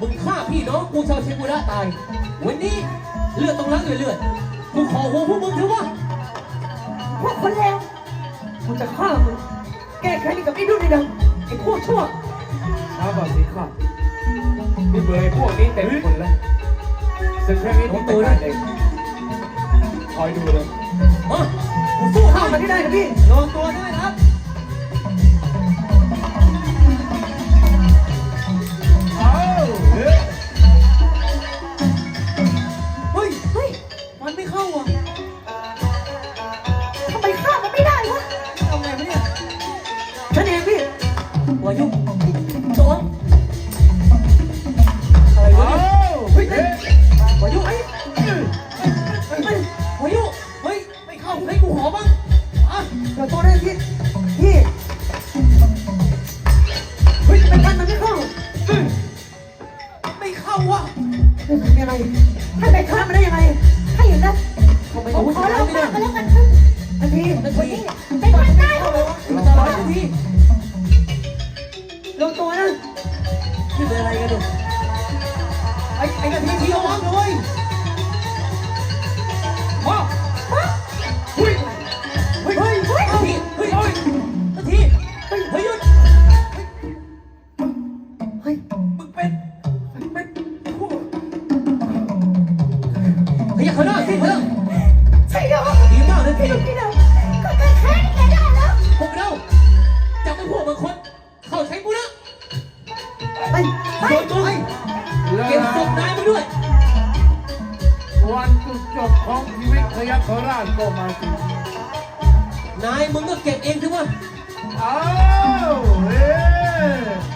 มึงฆ่าพี่น้องกูชาวเชยงบุระตาย วันนี้เลือดต้องล้างด้วยเลือด กูขอหัวพวกมึงเถอะวะพวกคนเลวกูจะฆ่ามึง แก้แค้นให้กับไอ้ดุนไอ้ดังไอ้พวกชั่วช้าก่อนสิข้านี่เบอร์ไอ้พวกนี้เต็มคนแล้วศึกครั้งนี้ผมจัดการเองคอยดูเลยมากูสู้ฆ่าให้มันให้ได้นะพี่ลองตัวด้วยนะครับ วายุโจ๊กอะไรวะเอาเนี่ยเฮ้ยวายุไอ้เฮ้ยวายุเฮ้ยไม่เข้าให้กูหอบ้างอะเดี๋ยวตัวได้พี่พี่เฮ้ยทำไมกันมันไม่เข้าไม่เข้าวะม่เป็นอะไรให้ไปฆ่ามันได้ยังไง ไอ้ไอ้นาทีที่ระวังเลยมาเฮ้ยเฮ้ยเฮ้ยเฮ้ยนาทีเฮ้ยเฮ้ยนาทีเฮ้ยเฮ้ยหยุดเฮ้ยมึงเป็นเป็นผู้เฮ้ยเขาได้สิเขาได้ใช่เหรอดีมากนาทีพี่เราก็จะแค้นแกได้แล้วพวกเราจับไอ้พวกบางคนเข้าใช้กูนะไปไปโดนตัว เก็บศพนายมาด้วย วันจุดจบของชีวิตพยัคฆราชก็มาถึงนายมึงก็เก็บเองสิวะเอาเฮ้ยแม่ทัพ